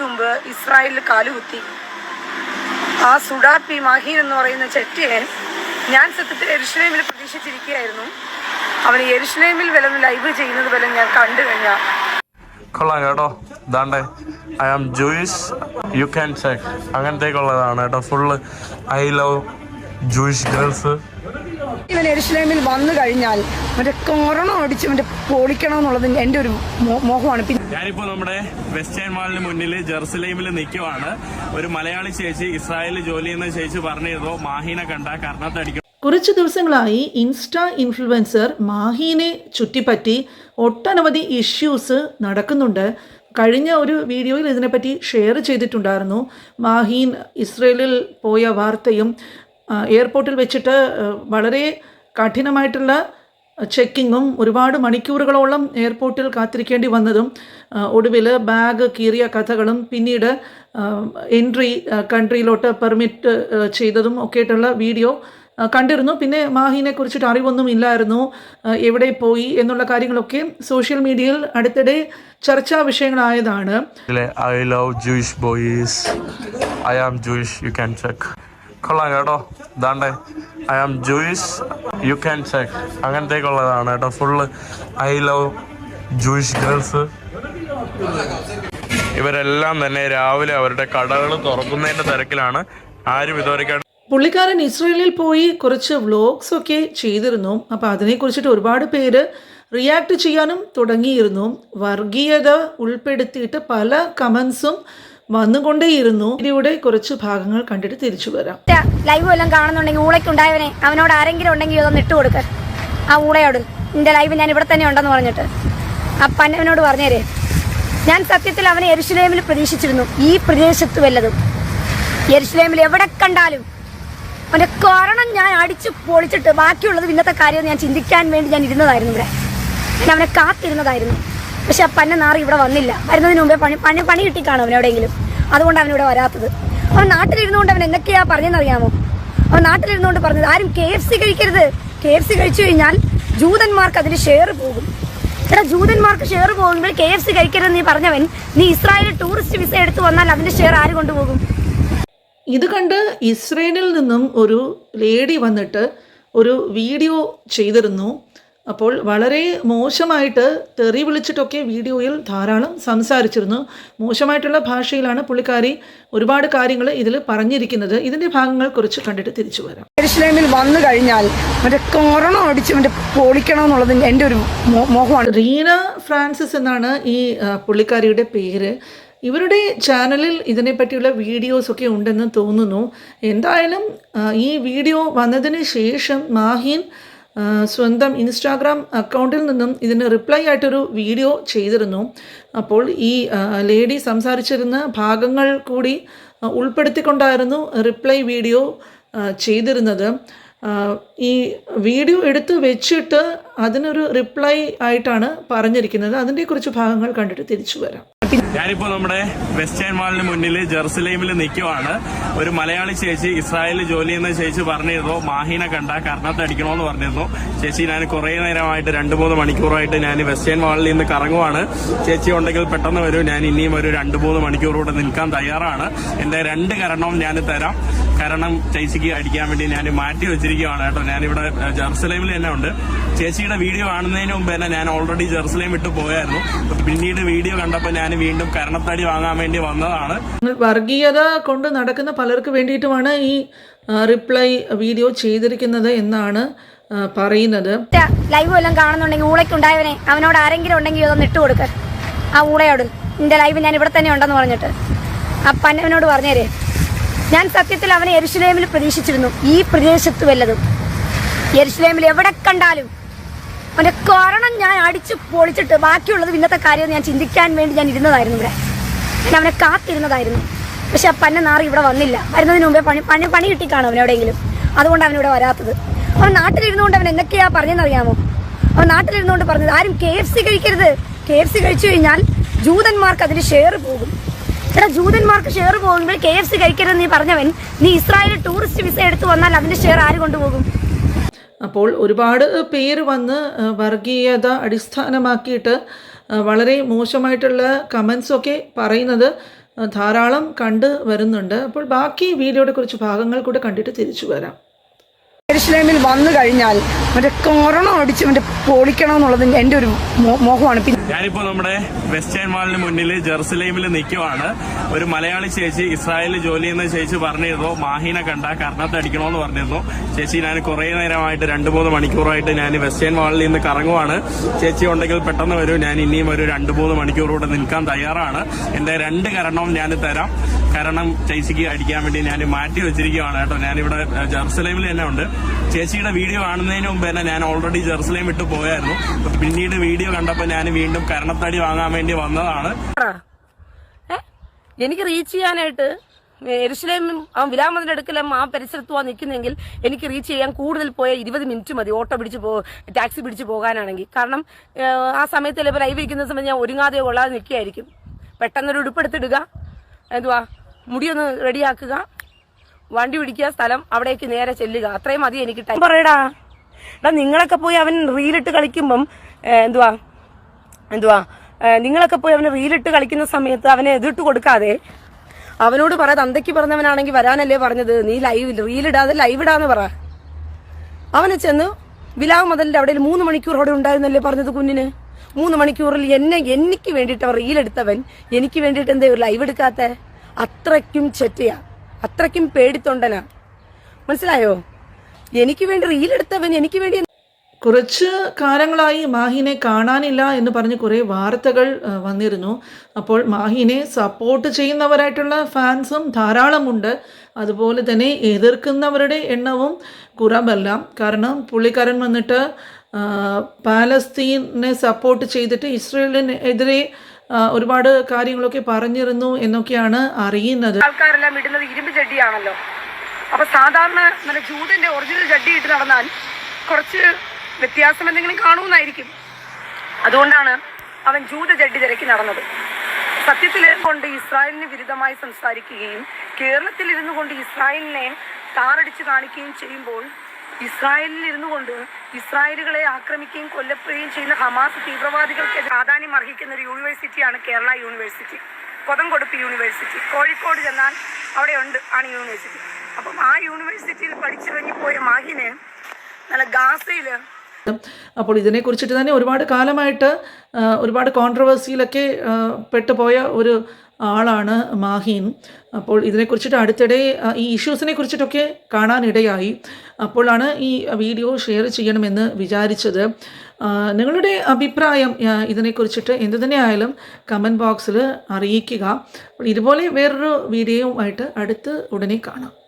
മുമ്പ് ഇസ്രായേലിൽ കാലുകുത്തി. ആ സുഡാപ്പി മാഹീൻ എന്ന് പറയുന്ന ചെറ്റിയെ ഞാൻ സത്യത്തിൽ എരുഷലേമിൽ പ്രതീക്ഷിച്ചിരിക്കുകയായിരുന്നു. അവന് എരുഷലേമിൽ വല്ലതും ലൈവ് ചെയ്യുന്നത് വല്ലതും ഞാൻ കണ്ടു കഴിഞ്ഞാൽ കൊള്ളാം കേട്ടോ. ദാണ്ടേ I am Jewish you can check അങ്ങനത്തേക്കുള്ളതാണ് കേട്ടോ. Full I love Jewish girls ഇവൻ എരുഷലേമിൽ വന്നു കഴിഞ്ഞാൽ മറ്റേ കൊറോണ അടിച്ച് മറ്റേ പൊളിക്കണം എന്നുള്ളത് എന്റെ ഒരു മോഹമാണ്. പിന്നെ ഞാനിപ്പോ നമ്മുടെ വെസ്റ്റേൺ മാളിന് മുന്നിൽ ജെറുസലേമിൽ നിൽക്കുവാണ്. ഒരു മലയാളി ചേച്ചി ഇസ്രായേലിൽ ജോലി ചെയ്യുന്ന ചേച്ചി പറഞ്ഞിരുന്നു മാഹീനെ കണ്ട കർണത്തടിക്കും. കുറച്ചു ദിവസങ്ങളായി ഇൻസ്റ്റാ ഇൻഫ്ലുവൻസർ മാഹീനെ ചുറ്റിപ്പറ്റി ഒട്ടനവധി ഇഷ്യൂസ് നടക്കുന്നുണ്ട്. കഴിഞ്ഞ ഒരു വീഡിയോയിൽ ഇതിനെപ്പറ്റി ഷെയർ ചെയ്തിട്ടുണ്ടായിരുന്നു. മാഹീൻ ഇസ്രയേലിൽ പോയ വാർത്തയും എയർപോർട്ടിൽ വെച്ചിട്ട് വളരെ കഠിനമായിട്ടുള്ള ചെക്കിങ്ങും ഒരുപാട് മണിക്കൂറുകളോളം എയർപോർട്ടിൽ കാത്തിരിക്കേണ്ടി വന്നതും ഒടുവിൽ ബാഗ് കീറിയ കഥകളും പിന്നീട് എൻട്രി കൺട്രിയിലോട്ട് പെർമിറ്റ് ചെയ്തതും ഒക്കെ ആയിട്ടുള്ള വീഡിയോ കണ്ടിരുന്നു. പിന്നെ മാഹിനെ കുറിച്ചിട്ട് അറിവൊന്നും ഇല്ലായിരുന്നു എവിടെ പോയി എന്നുള്ള കാര്യങ്ങളൊക്കെ സോഷ്യൽ മീഡിയയിൽ അടുത്തിടെ ചർച്ചാ വിഷയങ്ങളായതാണ്. I love Jewish boys I am Jewish you can check കൊള്ളാം കേട്ടോ. ഇതാണ്ടേ I am Jewish you can check അങ്ങനത്തേക്കുള്ളതാണ് കേട്ടോ full I love Jewish girls ഇവരെല്ലാം തന്നെ രാവിലെ അവരുടെ കടകൾ തുറക്കുന്നതിന്റെ തിരക്കിലാണ്. ആരും ഇതുവരെ പുള്ളിക്കാരൻ ഇസ്രയേലിൽ പോയി കുറച്ച് വ്ലോഗ്സ് ഒക്കെ ചെയ്തിരുന്നു. അപ്പോൾ അതിനെക്കുറിച്ചിട്ട് ഒരുപാട് പേര് റിയാക്ട് ചെയ്യാനും തുടങ്ങിയിരുന്നു. വർഗീയത ഉൾപ്പെടുത്തിയിട്ട് പല കമൻസും വന്നുകൊണ്ടേയിരുന്നു. ഇതിലൂടെ കുറച്ച് ഭാഗങ്ങൾ കണ്ടിട്ട് തിരിച്ചു വരാം. ലൈവ് എല്ലാം കാണുന്നുണ്ടെങ്കിൽ ഊളയ്ക്കുണ്ടായവനെ അവനോട് ആരെങ്കിലും ഉണ്ടെങ്കിൽ ഇതൊന്ന് ഇട്ട് കൊടുക്ക. ആ ഊളയോട് നിന്റെ ലൈവ് ഞാൻ ഇവിടെ തന്നെ ഉണ്ടെന്ന് പറഞ്ഞിട്ട്. ആ പന്നവനോട് പറഞ്ഞേരെ ഞാൻ സത്യത്തിൽ അവനെ എരുഷലേമിൽ പ്രതീക്ഷിച്ചിരുന്നു. ഈ പ്രദേശത്ത് വല്ലതും. എരുഷലേമിൽ എവിടെ കണ്ടാലും അവന്റെ കാരണം ഞാൻ അടിച്ച് പൊളിച്ചിട്ട് ബാക്കിയുള്ളത് ഇന്നത്തെ കാര്യം ഞാൻ ചിന്തിക്കാൻ വേണ്ടി ഞാൻ ഇരുന്നതായിരുന്നു ഇവിടെ. ഞാൻ അവനെ കാത്തിരുന്നതായിരുന്നു. പക്ഷെ ആ പന്ന നാറി ഇവിടെ വന്നില്ല. വരുന്നതിന് മുമ്പേ പണി പണി പണി കിട്ടിക്കാണും അവൻ എവിടെയെങ്കിലും. അതുകൊണ്ട് അവൻ ഇവിടെ വരാത്തത്. അവൻ നാട്ടിലിരുന്നുകൊണ്ട് അവൻ എന്തൊക്കെയാ പറഞ്ഞെന്നറിയാമോ അവൻ നാട്ടിലിരുന്നുകൊണ്ട് പറഞ്ഞത് ആരും കെ എഫ് സി കഴിക്കരുത്. കെ എഫ് സി കഴിച്ചു കഴിഞ്ഞാൽ ജൂതന്മാർക്ക് അതിന് ഷെയർ പോകും. എടാ ജൂതന്മാർക്ക് ഷെയർ പോകുമ്പോൾ കെ എഫ് സി കഴിക്കരുത് നീ പറഞ്ഞവൻ നീ ഇസ്രായേലിൽ ടൂറിസ്റ്റ് വിസ എടുത്തു വന്നാൽ അതിന്റെ ഷെയർ ആര് കൊണ്ടുപോകും? ഇത് കണ്ട് ഇസ്രയേലിൽ നിന്നും ഒരു ലേഡി വന്നിട്ട് ഒരു വീഡിയോ ചെയ്തിരുന്നു. അപ്പോൾ വളരെ മോശമായിട്ട് തെറി വിളിച്ചിട്ടൊക്കെ വീഡിയോയിൽ ധാരാളം സംസാരിച്ചിരുന്നു. മോശമായിട്ടുള്ള ഭാഷയിലാണ് പുള്ളിക്കാരി ഒരുപാട് കാര്യങ്ങൾ ഇതിൽ പറഞ്ഞിരിക്കുന്നത്. ഇതിന്റെ ഭാഗങ്ങൾ കുറിച്ച് കണ്ടിട്ട് തിരിച്ചു വരാം. ജെറുസലേമിൽ വന്നു കഴിഞ്ഞാൽ മറ്റേ കൊറോണ അടിച്ച് മറ്റേ പൊളിക്കണം എന്നുള്ളത് എന്റെ ഒരു മോഹമാണ്. റീന ഫ്രാൻസിസ് എന്നാണ് ഈ പുള്ളിക്കാരിയുടെ പേര്. ഇവരുടെ ചാനലിൽ ഇതിനെപ്പറ്റിയുള്ള വീഡിയോസൊക്കെ ഉണ്ടെന്ന് തോന്നുന്നു. എന്തായാലും ഈ വീഡിയോ വന്നതിന് ശേഷം മാഹിൻ സ്വന്തം ഇൻസ്റ്റാഗ്രാം അക്കൗണ്ടിൽ നിന്നും ഇതിന് റിപ്ലൈ ആയിട്ടൊരു വീഡിയോ ചെയ്തിരുന്നു. അപ്പോൾ ഈ ലേഡി സംസാരിച്ചിരുന്ന ഭാഗങ്ങൾ കൂടി ഉൾപ്പെടുത്തിക്കൊണ്ടായിരുന്നു റിപ്ലൈ വീഡിയോ ചെയ്തിരുന്നത്. ഈ വീഡിയോ എടുത്ത് വെച്ചിട്ട് അതിനൊരു റിപ്ലൈ ആയിട്ടാണ് പറഞ്ഞിരിക്കുന്നത്. അതിന്റെ കുറച്ച് ഭാഗങ്ങൾ കണ്ടിട്ട് തിരിച്ചു വരാം. ഞാനിപ്പോ നമ്മുടെ വെസ്റ്റേൺ മാളിന് മുന്നിൽ ജെറുസലേമിൽ നിൽക്കുവാണ് ഒരു മലയാളി ചേച്ചി ഇസ്രായേലിൽ ജോലി ചെയ്യുന്ന ചേച്ചി പറഞ്ഞിരുന്നു. മാഹീനെ കണ്ട കർണത്തടിക്കണമെന്ന് പറഞ്ഞിരുന്നു. ചേച്ചി ഞാൻ കുറെ നേരമായിട്ട് രണ്ട് മൂന്ന് മണിക്കൂറായിട്ട് ഞാൻ വെസ്റ്റേൺ മാളിൽ നിന്ന് കറങ്ങുവാണ്. ചേച്ചി ഉണ്ടെങ്കിൽ പെട്ടെന്ന് വരും. ഞാൻ ഇനിയും ഒരു രണ്ട് മൂന്ന് മണിക്കൂർ കൂടെ നിൽക്കാൻ തയ്യാറാണ്. എന്റെ രണ്ട് കരണവും ഞാൻ തരാം. കാരണം ചേച്ചിക്ക് അടിക്കാൻ വേണ്ടി ഞാൻ മാറ്റി വെച്ചിരിക്കുകയാണ് കേട്ടോ. ഞാനിവിടെ ജെറുസലേമിൽ തന്നെ ഉണ്ട്. ചേച്ചിയുടെ വീഡിയോ കാണുന്നതിന് മുമ്പ് തന്നെ ഞാൻ ഓൾറെഡി ജെറുസലേം വിട്ട് പോയായിരുന്നു. പിന്നീട് വീഡിയോ കണ്ടപ്പോൾ ഞാൻ വീണ്ടും കരണത്തടി വാങ്ങാൻ വേണ്ടി വന്നതാണ്. വർഗീയത കൊണ്ട് നടക്കുന്ന പലർക്ക് വേണ്ടിയിട്ടുമാണ് ഈ റിപ്ലൈ വീഡിയോ ചെയ്തിരിക്കുന്നത് എന്നാണ് പറയുന്നത്. ലൈവ് എല്ലാം കാണുന്നുണ്ടെങ്കിൽ ഊളയ്ക്കുണ്ടായവനെ അവനോട് ആരെങ്കിലും ഉണ്ടെങ്കിൽ ഇതൊന്ന് ഇട്ട് കൊടുക്ക. ആ ഊളയോട് നിന്റെ ലൈവ് ഞാൻ ഇവിടെ തന്നെ ഉണ്ടെന്ന് പറഞ്ഞിട്ട്. ആ പന്നവനോട് പറഞ്ഞേരേ ഞാൻ സത്യത്തിൽ അവനെ എരുഷലേമിൽ പ്രതീക്ഷിച്ചിരുന്നു. ഈ പ്രദേശത്ത് വല്ലതും. എരുഷലേമിൽ എവിടെ കണ്ടാലും അവന്റെ കാരണം ഞാൻ അടിച്ച് പൊളിച്ചിട്ട് ബാക്കിയുള്ളത് ഇന്നത്തെ കാര്യം ഞാൻ ചിന്തിക്കാൻ വേണ്ടി ഞാൻ ഇരുന്നതായിരുന്നു ഇവിടെ. ഞാൻ അവനെ കാത്തിരുന്നതായിരുന്നു. പക്ഷെ ആ പന്ന നാറി ഇവിടെ വന്നില്ല. വരുന്നതിന് മുമ്പേ പണി പണി പണി കിട്ടിക്കാണോ അവൻ എവിടെയെങ്കിലും. അതുകൊണ്ട് അവനിവിടെ വരാത്തത്. അവൻ നാട്ടിലിരുന്നുകൊണ്ട് അവൻ എന്തൊക്കെയാ പറഞ്ഞെന്നറിയാമോ അവൻ നാട്ടിലിരുന്നുകൊണ്ട് പറഞ്ഞത് ആരും കെ എഫ് സി കഴിക്കരുത്. കെ എഫ് സി കഴിച്ചു കഴിഞ്ഞാൽ ജൂതന്മാർക്ക് അതിന് ഷെയർ പോകും. എടാ ജൂതന്മാർക്ക് ഷെയർ പോകുമ്പോൾ കെ എഫ് സി കഴിക്കരുത് നീ പറഞ്ഞവൻ നീ ഇസ്രായേൽ ടൂറിസ്റ്റ് വിസ എടുത്തു വന്നാൽ അതിന്റെ ഷെയർ ആര് കൊണ്ടുപോകും? അപ്പോൾ ഒരുപാട് പേര് വന്ന് വർഗീയത അടിസ്ഥാനമാക്കിയിട്ട് വളരെ മോശമായിട്ടുള്ള കമൻസൊക്കെ പറയുന്നത് ധാരാളം കണ്ട് വരുന്നുണ്ട്. അപ്പോൾ ബാക്കി വീഡിയോയുടെ കുറച്ച് ഭാഗങ്ങൾ കൂടെ കണ്ടിട്ട് തിരിച്ചു വരാം. എരുഷലേമിൽ വന്നു കഴിഞ്ഞാൽ മറ്റേ കൊറോണ അടിച്ച് മറ്റേ പൊളിക്കണം എന്നുള്ളത് എന്റെ ഒരു മോഹമാണ്. പിന്നെ ഞാനിപ്പോ നമ്മുടെ വെസ്റ്റേൺ മാളിന് മുന്നിൽ ജെറുസലേമിൽ നിൽക്കുവാണ് ഒരു മലയാളി ചേച്ചി ഇസ്രായേലിൽ ജോലി ചെയ്യുന്ന ചേച്ചി പറഞ്ഞിരുന്നു. മാഹിനെ കണ്ട കർണത്തടിക്കണമെന്ന് പറഞ്ഞിരുന്നു. ചേച്ചി ഞാൻ കുറെ നേരമായിട്ട് രണ്ട് മൂന്ന് മണിക്കൂറായിട്ട് ഞാൻ വെസ്റ്റേൺ മാളിൽ നിന്ന് കറങ്ങുവാണ്. ചേച്ചി ഉണ്ടെങ്കിൽ പെട്ടെന്ന് വരും. ഞാൻ ഇനിയും ഒരു രണ്ട് മൂന്ന് മണിക്കൂർ കൂടെ നിൽക്കാൻ തയ്യാറാണ്. എന്റെ രണ്ട് കരണവും ഞാൻ തരാം. കാരണം ചേച്ചിക്ക് അടിക്കാൻ വേണ്ടി ഞാൻ മാറ്റി വെച്ചിരിക്കുകയാണ് കേട്ടോ. ഞാനിവിടെ ജെറുസലേമിൽ തന്നെ ഉണ്ട്. ചേച്ചിയുടെ വീഡിയോ കാണുന്നതിന് മുമ്പ് തന്നെ ഞാൻ ഓൾറെഡി ജെറുസലേം വിട്ട് പോയായിരുന്നു. പിന്നീട് വീഡിയോ കണ്ടപ്പോൾ ഞാൻ വീണ്ടും കരണത്തടി വാങ്ങാൻ വേണ്ടി വന്നതാണ്. എനിക്ക് റീച്ച് ചെയ്യാനായിട്ട് എരുസലേമും ആ വിലാമതിന്റെ അടുക്കലും ആ പരിസരത്തുവാ നിൽക്കുന്നെങ്കിൽ എനിക്ക് റീച്ച് ചെയ്യാൻ കൂടുതൽ പോയ ഇരുപത് മിനിറ്റ് മതി. ഓട്ടോ പിടിച്ച് പോ ടാക്സി പിടിച്ച് പോകാനാണെങ്കിൽ. കാരണം ആ സമയത്ത് ചിലപ്പോൾ ലൈവ് ഇരിക്കുന്ന സമയത്ത് ഞാൻ ഒരുങ്ങാതെ കൊള്ളാതെ നിൽക്കുകയായിരിക്കും. പെട്ടെന്നൊരു ഉടുപ്പെടുത്തിടുക. എന്തുവാ? മുടിയൊന്ന് റെഡിയാക്കുക. വണ്ടി പിടിക്കുക സ്ഥലം അവിടേക്ക് നേരെ ചെല്ലുക. അത്രയും മതി എനിക്ക് ടൈം പറയടാ. എടാ നിങ്ങളൊക്കെ പോയി അവൻ റീലിട്ട് കളിക്കുമ്പം എന്തുവാ? എന്തുവാ? നിങ്ങളൊക്കെ പോയി അവന് റീലിട്ട് കളിക്കുന്ന സമയത്ത് അവനെ എതിട്ട് കൊടുക്കാതെ അവനോട് പറ തന്തയ്ക്ക് പറഞ്ഞവനാണെങ്കിൽ വരാനല്ലേ പറഞ്ഞത്. നീ ലൈവ് റീലിടാതെ ലൈവ് ഇടാന്ന് പറ. അവനെ ചെന്ന് വിലാവ് മുതലിന്റെ അവിടെ മൂന്ന് മണിക്കൂർ അവിടെ ഉണ്ടായിരുന്നല്ലേ പറഞ്ഞത് കുഞ്ഞിന്? മൂന്ന് മണിക്കൂറിൽ എന്നെ എനിക്ക് വേണ്ടിയിട്ട് അവർ റീലെടുത്തവൻ എനിക്ക് വേണ്ടിയിട്ട് എന്തേ ലൈവ് എടുക്കാത്ത? അത്രയ്ക്കും ചെറ്റയാ. അത്രയ്ക്കും പേടിത്തൊണ്ടനാ. മനസ്സിലായോ? എനിക്ക് വേണ്ടി റീലെടുത്തവൻ എനിക്ക് വേണ്ടി കുറച്ച് കാലങ്ങളായി മാഹിനെ കാണാനില്ല എന്ന് പറഞ്ഞ് കുറേ വാർത്തകൾ വന്നിരുന്നു. അപ്പോൾ മാഹിനെ സപ്പോർട്ട് ചെയ്യുന്നവരായിട്ടുള്ള ഫാൻസും ധാരാളമുണ്ട്. അതുപോലെ തന്നെ എതിർക്കുന്നവരുടെ എണ്ണവും കുറവല്ല. കാരണം പുള്ളിക്കാരൻ വന്നിട്ട് പാലസ്തീനെ സപ്പോർട്ട് ചെയ്തിട്ട് ഇസ്രയേലിനെതിരെ ഒരുപാട് കാര്യങ്ങളൊക്കെ പറഞ്ഞിരുന്നു എന്നൊക്കെയാണ് അറിയുന്നത്. ആൾക്കാരെല്ലാം ഇടുന്നത് ഇരുമ്പ് ചട്ടിയാണല്ലോ അപ്പൊ സാധാരണ നല്ല ജൂതന്റെ ഒറിജിനൽ ചട്ടി ഇട്ട് നടന്നാൽ കുറച്ച് വ്യത്യാസം എന്തെങ്കിലും കാണുമെന്നായിരിക്കും. അതുകൊണ്ടാണ് അവൻ ജൂത ചട്ടി തിരക്കി നടന്നത്. സത്യത്തിൽ കൊണ്ട് ഇസ്രായേലിന് വിരുദ്ധമായി സംസാരിക്കുകയും കേരളത്തിൽ ഇരുന്നു കൊണ്ട് ഇസ്രായേലിനെ താറടിച്ച് കാണിക്കുകയും ചെയ്യുമ്പോൾ ഇസ്രായേലിൽ ഇരുന്നു കൊണ്ട് ഇസ്രായേലുകളെ ആക്രമിക്കുകയും കൊല്ലപ്പെടുകയും ചെയ്യുന്ന ഹമാസ് തീവ്രവാദികൾക്ക് പ്രാധാന്യം അർഹിക്കുന്ന ഒരു യൂണിവേഴ്സിറ്റിയാണ് കേരള യൂണിവേഴ്സിറ്റി. കൊതംകൊടുപ്പ് യൂണിവേഴ്സിറ്റി. കോഴിക്കോട് ചെന്നാൽ അവിടെയുണ്ട് ആണ് യൂണിവേഴ്സിറ്റി. അപ്പം ആ യൂണിവേഴ്സിറ്റിയിൽ പഠിച്ചിറങ്ങിപ്പോയ മാഹിന് നല്ല ഗാസയിൽ അപ്പോൾ ഇതിനെക്കുറിച്ചിട്ട് തന്നെ ഒരുപാട് കാലമായിട്ട് ഒരുപാട് കോൺട്രവേഴ്സിയിലൊക്കെ പെട്ടുപോയ ഒരു ആളാണ് മാഹീൻ അപ്പോൾ ഇതിനെക്കുറിച്ചിട്ട് അടുത്തിടെ ഈ ഇഷ്യൂസിനെ കുറിച്ചിട്ടൊക്കെ കാണാനിടയായി. അപ്പോഴാണ് ഈ വീഡിയോ ഷെയർ ചെയ്യണമെന്ന് വിചാരിച്ചത്. നിങ്ങളുടെ അഭിപ്രായം ഇതിനെക്കുറിച്ചിട്ട് എന്ത് തന്നെയായാലും കമന്റ് ബോക്സിൽ അറിയിക്കുക. അപ്പോൾ ഇതുപോലെ വേറൊരു വീഡിയോയുമായിട്ട് അടുത്ത് ഉടനെ കാണാം.